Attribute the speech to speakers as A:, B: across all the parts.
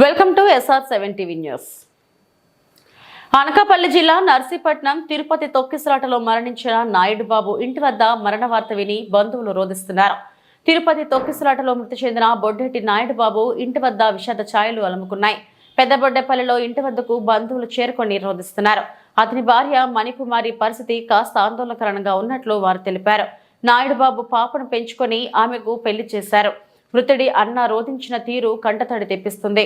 A: Welcome to SR seven TV news. Anakapalli జిల్లా నర్సీపట్నం తిరుపతి తొక్కిసలాటలో మరణించిన నాయుడు బాబు ఇంటి వద్ద మరణ వార్త విని బంధువులు రోధిస్తున్నారు. తిరుపతి తొక్కిసలాటలో మృతి చెందిన బొడ్డెట్టి నాయుడు బాబు ఇంటి వద్ద విషాద ఛాయలు అలముకున్నాయి. పెద్దబొడ్డెపల్లిలో ఇంటి వద్దకు బంధువులు చేరుకొని రోధిస్తున్నారు. అతని భార్య మణికుమారి పరిస్థితి కాస్త ఆందోళనకరంగా ఉన్నట్లు వారు తెలిపారు. నాయుడు బాబు పాపను పెంచుకొని ఆమెకు పెళ్ళి చేశారు. మృతుడి అన్న రోధించిన తీరు కంటతడి తెప్పిస్తుంది.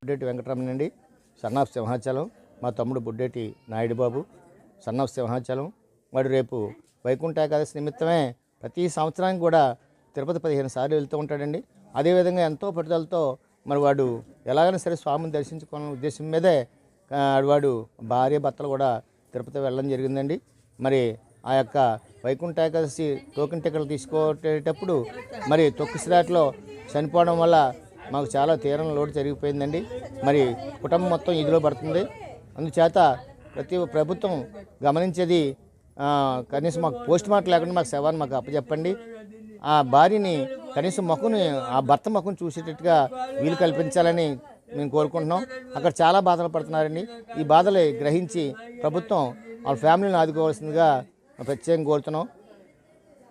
B: బుడ్డేటి వెంకటరమణ అండి. Son of Simhachalam. మా తమ్ముడు బుడ్డేటి నాయుడు బాబు సన్ ఆఫ్ సింహాచలం. వాడు రేపు వైకుంఠ ఏకాదశి నిమిత్తమే ప్రతి సంవత్సరానికి కూడా తిరుపతి పదిహేను సార్లు వెళ్తూ ఉంటాడండి. అదేవిధంగా ఎంతో పట్టుదలతో మరి వాడు ఎలాగైనా సరే స్వామిని దర్శించుకోవాలనే ఉద్దేశం మీదే వాడు భార్య భర్తలు కూడా తిరుపతి వెళ్ళడం జరిగిందండి. మరి ఆ యొక్క వైకుంఠ ఏకాదశి టోకెన్ టికెట్లు తీసుకోటేటప్పుడు మరి తొక్కిసిరాట్లో చనిపోవడం వల్ల మాకు చాలా తీరం లోటు జరిగిపోయిందండి. మరి కుటుంబం మొత్తం ఇదిలో పడుతుంది. అందుచేత ప్రతి ప్రభుత్వం గమనించేది కనీసం మాకు పోస్ట్ మార్టం లేకుండా మాకు శవాన్ని మాకు అప్పచెప్పండి. ఆ భార్యని కనీసం మొక్కని ఆ భర్త మొక్కను చూసేటట్టుగా వీలు కల్పించాలని మేము కోరుకుంటున్నాం. అక్కడ చాలా బాధలు పడుతున్నారండి. ఈ బాధలు గ్రహించి ప్రభుత్వం వాళ్ళ ఫ్యామిలీని ఆదుకోవాల్సిందిగా ప్రత్యేకంగా కోరుతున్నాం.